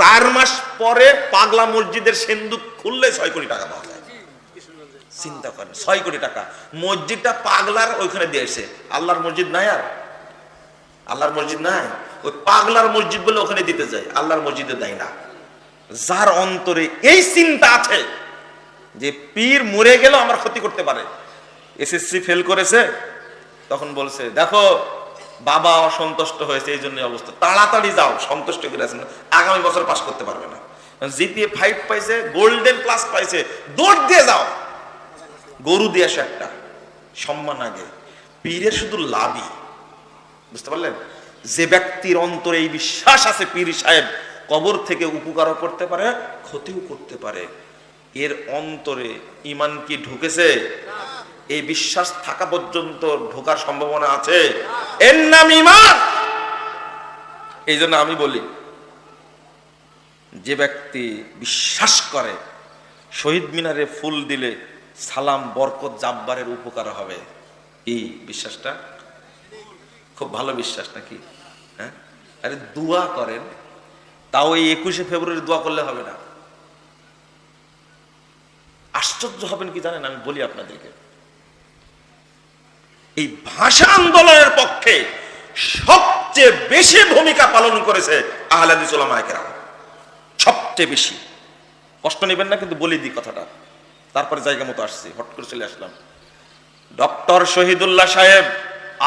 চার মাস পরে পাগলা মসজিদের সেন্দুক খুললে ছয় কোটি টাকা পাওয়া যায়। চিন্তা করেন, ছয় কোটি টাকা। মসজিদটা পাগলার ওইখানে দিয়েছে আল্লাহর মসজিদ নাই আর? আল্লাহর মসজিদ নাই? ওই পাগলার মসজিদ বলে ওখানে দিতে যায়। আল্লাহর মসজিদে দেয় না। যার অন্তরে এই চিন্তা আছে যে পীর মরে গেলেও আমার ক্ষতি করতে পারে। এসএসসি ফেল করেছে, তখন বলছে, দেখো বাবা অসন্তুষ্ট হয়েছে, এই জন্য অবস্থা। তাড়াতাড়ি যাও, সন্তুষ্ট করে আছেন আগামী বছর পাস করতে পারবে না। জিপিএ ফাইভ পাইছে, গোল্ডেন প্লাস পাইছে। দৌড় দিয়ে যাও। গরু দিয়ে আসে একটা। সম্মান আগে। পীরের শুধু লাভই। বুঝতে পারলেন? যে ব্যক্তির অন্তরে এই বিশ্বাস আছে, পীর সাহেব, কবর থেকে উপকারও করতে পারে, ক্ষতিও করতে পারে। এর অন্তরে ইমান কি ঢুকেছে? এই বিশ্বাস থাকা পর্যন্ত ঢোকার সম্ভাবনা আছে। এর নাম ইমান এই জন্য আমি বলি, যে ব্যক্তি বিশ্বাস করে, শহীদ মিনারে ফুল দিলে সালাম, বরকত, জাব্বারের উপকার হবে। এই বিশ্বাসটা? খুব ভালো বিশ্বাস নাকি? হ্যাঁ? আরে দোয়া করেন, তাও এই একুশে ফেব্রুয়ারি দোয়া করলে হবে না। আশ্চর্য হবেন কি জানেন? আমি বলি আপনাদেরকে। এই ভাষা আন্দোলনের পক্ষে সবচেয়ে বেশি ভূমিকা পালন করেছে আহলাদিস ওলামায়েকেরাম সবচেয়ে বেশি। কষ্ট নেবেন না, কিন্তু বলে দিই কথাটা। তারপরে জায়গা মতো আসছি, হট করে চলে আসলাম। ডক্টর শহীদুল্লাহ সাহেব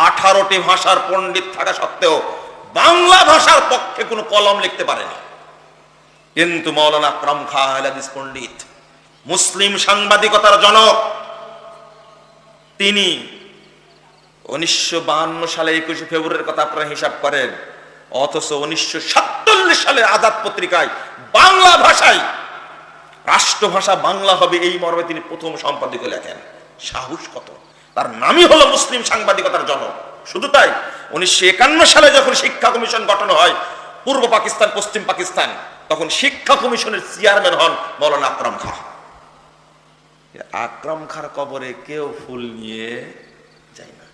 আঠারোটি ভাষার পণ্ডিত থাকা সত্ত্বেও বাংলা ভাষার পক্ষে কোনো কলম লিখতে পারেনি। কিন্তু মৌলানা আকরাম খা আহলাদিস পণ্ডিত, মুসলিম সাংবাদিকতার জনক, তিনি উনিশশো সালে একুশে ফেব্রুয়ারির কথা আপনারা হিসাব করেন। অথচ উনিশশো সালে আজাদ পত্রিকায় বাংলা ভাষায় রাষ্ট্রভাষা বাংলা হবে এই মর্মে তিনি প্রথম সম্পাদকীয় লেখেন। সাহস কত? তার নামই হলো মুসলিম সাংবাদিকতার শুধু তাই, উনিশশো সালে যখন শিক্ষা কমিশন গঠন হয়, পূর্ব পাকিস্তান, পশ্চিম পাকিস্তান, তখন শিক্ষা কমিশনের চেয়ারম্যান হন মৌলানা আকরাম খা। আকরাম খার কবরে কেউ ফুল নিয়ে যায় না।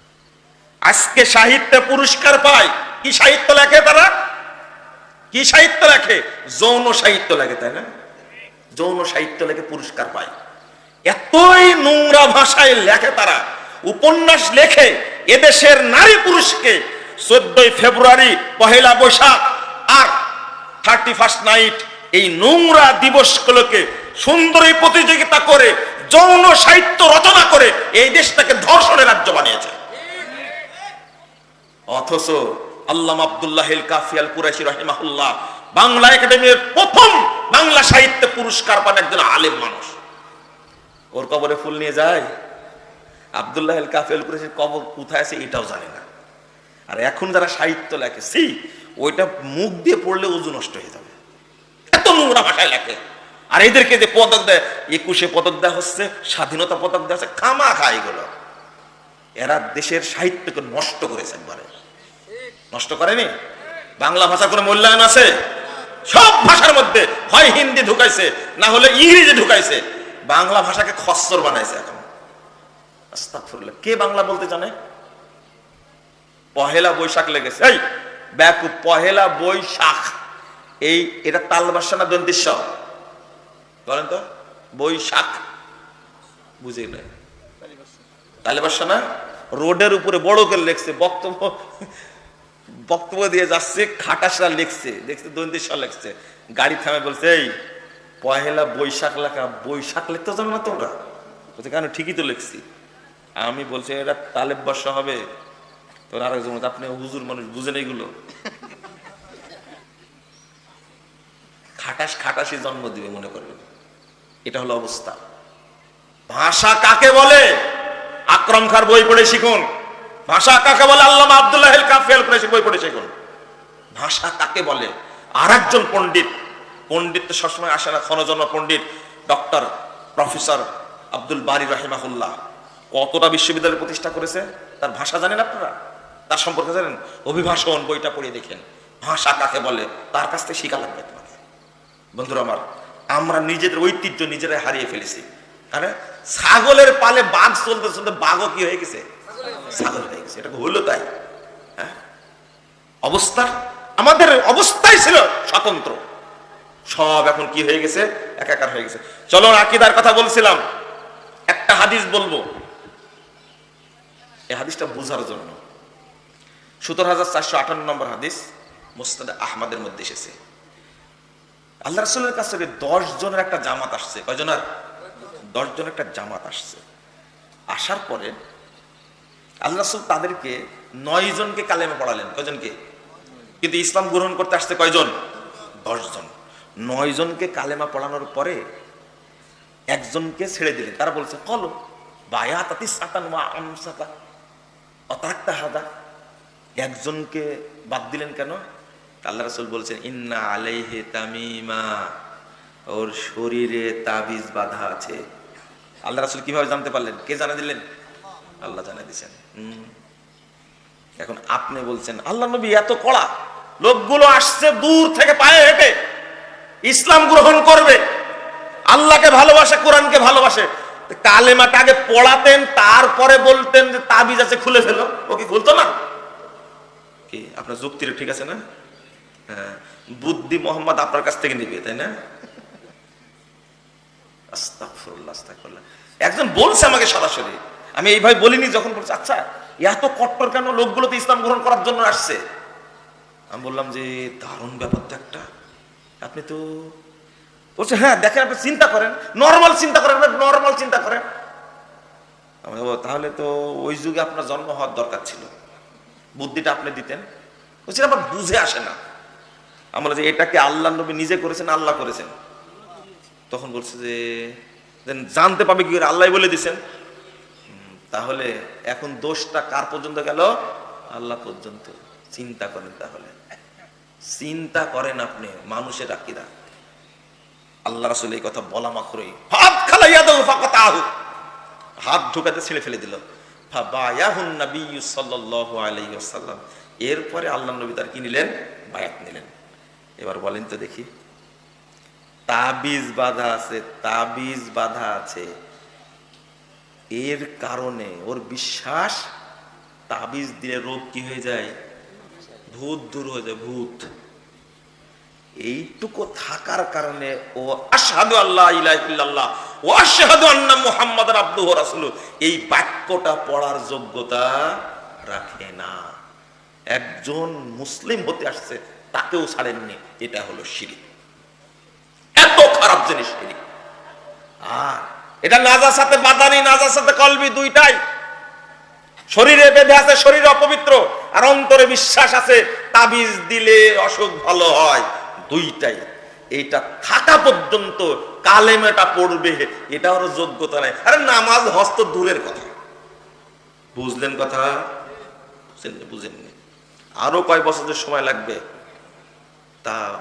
আজকে সাহিত্যে পুরস্কার পায়। কি সাহিত্য লেখে তারা? কি সাহিত্য লেখে? যৌন সাহিত্য লেখে, তাই না? যৌন সাহিত্য লেখে পুরস্কার পায়। এতই নোংরা ভাষায় লেখে তারা। উপন্যাস লেখে এদেশের নারী পুরুষকে চোদ্দই ফেব্রুয়ারি, পহেলা বৈশাখ আর থার্টি ফার্স্ট নাইট এই নোংরা দিবসগুলোকে সুন্দরী প্রতিযোগিতা করে, যৌন সাহিত্য রচনা করে এই দেশটাকে ধর্ষণের রাজ্য বানিয়েছে। অথচ আল্লাহ আব্দুল্লাহ কাফিয়াল কুরাইশি রহিমাহুল্লাহ বাংলা একাডেমির প্রথম বাংলা সাহিত্যে পুরস্কার পান একজন আলেম মানুষ। ওর কবরে ফুল নিয়ে যায়। আবদুল্লাহ কাফি আল কুরাইশির কবর কোথায় আছে এটাও জানে না। আর এখন যারা সাহিত্য লেখে সি ওইটা মুখ দিয়ে পড়লে উজু নষ্ট হয়ে যাবে। এত নোংরা ভাষায় লেখে। আর এদেরকে যে পদক দেয়, একুশে পদক দেওয়া হচ্ছে, স্বাধীনতা পদক দেওয়া হচ্ছে খামা খায় এগুলো। এরা দেশের সাহিত্যকে নষ্ট করেছে একবারে। নষ্ট করেনি? বাংলা ভাষা কোনো মূল্যায়ন আছে? সব ভাষার মধ্যে হয় হিন্দি ঢুকাইছে, না হলে ইংরেজি ঢুকাইছে। বাংলা ভাষাকে খচ্চর বানাইছে এখন। কে বাংলা বলতে জানে? পহেলা বৈশাখ লেগেছে। এই, ব্যাকু, পহেলা বৈশাখ। এই, এটা তাল তালবাসা না দন্তিস্ব? বলেন তো, বৈশাখ। বুঝে নাই। তালেবাসা না? রোডের উপরে বড় করে লেখছে, বক্তব্য বক্তব্য দিয়ে যাচ্ছে, খাটাসরা লিখছে, দেখছে দন্তিস্ব লিখছে। গাড়ি থামে বলছে, এই, পহেলা বৈশাখ লেখা, বৈশাখ লিখতে জানো না তোমরা? বলছে, কেন? ঠিকই তো লিখছি। আমি বলছি এটা তালেব বর্ষা হবে। তোর আরেকজন আপনি হুজুর মানুষ, বুঝেন এইগুলো খাটাস খাটাসি জন্ম দিবে মনে করবেন। এটা হলো অবস্থা। ভাষা কাকে বলে? আকরম খার বই পড়ে শিখুন। ভাষা কাকে বলে? আল্লাহ আব্দুল্লাহ কাফেল করে বই পড়ে শিখুন। ভাষা কাকে বলে? আর একজন পণ্ডিত পণ্ডিত তো সবসময় আসে না, ক্ষণজন্ম পণ্ডিত, ডক্টর, প্রফেসর আব্দুল বারি রাহিমাহুল্লাহ। কতটা বিশ্ববিদ্যালয় প্রতিষ্ঠা করেছে? তার ভাষা জানেন আপনারা? তার সম্পর্কে জানেন? অভিভাষণ বইটা পড়ে দেখেন। ভাষা কাকে বলে? তার কাছ থেকে শিখা লাগবে তোমাকে। বন্ধুরা আমার, আমরা নিজেদের ঐতিহ্য নিজেরাই হারিয়ে ফেলেছি। আরে ছাগলের পালে বাঘ চলতে চলতে বাঘও কি হয়ে গেছে? ছাগল হয়ে গেছে, এটা হলো তাই। হ্যাঁ? অবস্থা? আমাদের অবস্থাই ছিল স্বতন্ত্র। সব এখন কি হয়ে গেছে? একাকার হয়ে গেছে। চলো আকিদার কথা বলছিলাম। একটা হাদিস বলব। এই হাদিসটা বোঝার জন্য। সতেরো হাজার চারশো আটান্ন নম্বর হাদিস মুস্তাদ আহমদের মধ্যে এসেছে। আল্লাহ রসুলের কাছ থেকে দশ জনের একটা জামাত আসছে। কয়জনের? দশ জনের একটা জামাত আসছে। আসার পরে আল্লাহ রসুল তাদেরকে নয় জনকে কালেমা পড়ালেন। কয়জনকে কিন্তু ইসলাম গ্রহণ করতে আসছে কয়জন? দশজন। নয় জনকে কালেমা পড়ানোর পরে একজনকে ছেড়ে দিলেন। তারা বলছে, কলো হাদা। একজনকে বাদ দিলেন কেন? আল্লাহ রাসূল বলছেন, ইন্না আলাইহি তামিমা। ওর শরীরে তাবিজ বাধা আছে। আল্লাহ রাসূল কীভাবে জানতে পারলেন? কে জানা দিলেন? আল্লাহ জানা দিয়েছেন। হুম। এখন আপনি বলছেন, আল্লাহ নবী, এত কড়া। লোকগুলো আসছে দূর থেকে পায়ে হেঁটে। ইসলাম গ্রহণ করবে। আল্লাহকে ভালোবাসে, কোরআনকে ভালোবাসে। কালেমাটা আগে পড়াতেন, তারপরে বলতেন যে তাবিজ আছে, খুলে ফেলো। ও কি খুলতো না? কি, আপনার যুক্তিটা ঠিক আছে না? হ্যাঁ। বুদ্ধি মোহাম্মদ আপনার কাছ থেকে নিবে, তাই না? আস্তাগফিরুল্লাহ। একজন বলছে আমাকে সরাসরি। আমি এইভাবে বলিনি যখন বলছে আচ্ছা এত কট্টর কেন লোকগুলো তো ইসলাম গ্রহণ করার জন্য আসছে? আমি বললাম যে, দারুণ ব্যাপার তো একটা। আপনি তো বলছে হ্যাঁ দেখেন, আপনি চিন্তা করেন। নর্মাল চিন্তা করেন নর্মাল চিন্তা করেন। আমি তাহলে তো ওই যুগে আপনার জন্ম হওয়ার দরকার ছিল। বুদ্ধিটা আপনি দিতেন। বলছেন আমার বুঝে আসে না। আমরা যে, এটাকে আল্লাহ নবী নিজে করেছেন, আল্লাহ করেছেন? তখন বলছে যে then জানতে পাবে কি করে? আল্লাহ বলে দিছেন। তাহলে এখন দোষটা কার পর্যন্ত গেল? আল্লাহ পর্যন্ত। চিন্তা করেন তাহলে। চিন্তা করেন আপনি, মানুষের আকিদা। আল্লাহ রাসূল এই কথা বলা মাত্রই। হাত খালাইয়া দাও, ফাকাতাহু। হাত ঢুকাতে ছেড়ে ফেলে দিল। ফাবায়াহুন নাবিয়্যু সাল্লাল্লাহু আলাইহি ওয়াসাল্লাম। এরপরে আল্লাহ নবী তার কি নিলেন? বায়াত নিলেন। এবার বলেন তো দেখি। তাবিজ বাধা আছে, তাবিজ বাধা আছে। এর কারণে ওর বিশ্বাস, তাবিজ দিলে রোগ কি হয়ে যায়? ভূত দূর হয়ে যায়, ভূত। এইটুকু থাকার কারণে ও আশহাদু আল্লাহ ইলাহা ইল্লাল্লাহ, ও আশহাদু আন্না মুহাম্মাদার আবদুহু ওয়া রাসূলুহু। এই বাক্যটা পড়ার যোগ্যতা রাখে না। একজন মুসলিম হতে আসছে, তাকেও ছাড়েননি। এটা হলো শিরিক। খারাপ জিনিস এটা নাজার সাথে বাদানি, নাজার সাথে কলবি দুইটাই। শরীরে বেঁধে আছে, শরীর অপবিত্র। আর অন্তরে বিশ্বাস আছে, তাবিজ দিলে অসুখ ভালো হয়, দুইটাই। এইটা থাকা পর্যন্ত কালেমেটা পড়বে এটা ওর যোগ্যতা নাই। আরে নামাজ হস্ত দূরের কথা। বুঝলেন কথা? বুঝেননি। আরও কয় বছরের সময় লাগবে? তা